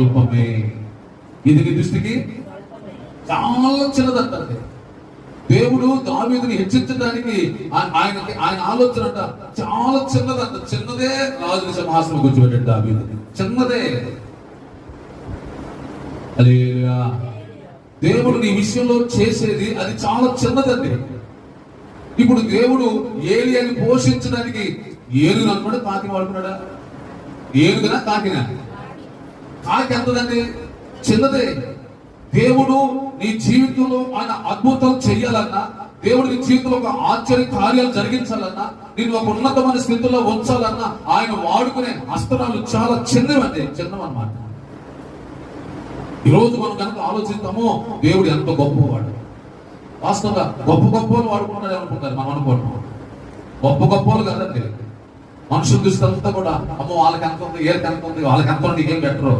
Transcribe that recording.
స్వల్పమే. ఇది నీ దృష్టికి? చాలా చిన్నదంటే దేవుడు దావీదుని హెచ్చించడానికి ఆయనకి ఆయన ఆలోచన అంట చాలా చిన్నదంట. చిన్నదే రాజుని సింహాసనం కూర్చోబెట్టాడు దావీదుని చిన్నదే. అదే దేవుడు నీ విషయంలో చేసేది అది చాలా చిన్నదండి. ఇప్పుడు దేవుడు ఏలియాని పోషించడానికి ఏనుగు అనుకున్నాడు కాకి వాడుకున్నాడా? ఏనుగునా కాకినా? కాకి చిన్నదే. దేవుడు నీ జీవితంలో ఆయన అద్భుతం చెయ్యాలన్నా దేవుడు నీ జీవితంలో ఒక ఆశ్చర్య కార్యాలు జరిగించాలన్నా నేను ఒక ఉన్నతమైన స్థితిలో ఉంచాలన్నా ఆయన వాడుకునే అస్త్రాలు చాలా చిన్నవండి చిన్నవన్నమాట. ఈరోజు మనం కనుక ఆలోచిస్తామో దేవుడు ఎంత గొప్పవాడు. వాస్తవంగా గొప్ప గొప్ప వాడుకున్నాడు అనుకుంటారు మనం అనుకుంటున్నాం గొప్ప గొప్పలు వాళ్ళు కదండి. మనుషుల దృష్టి అంతా కూడా అమ్మ వాళ్ళకి ఎంత ఉంది ఏళ్ళకి ఎంత ఉంది వాళ్ళకి ఎంత ఉంది నీకేం బెటరు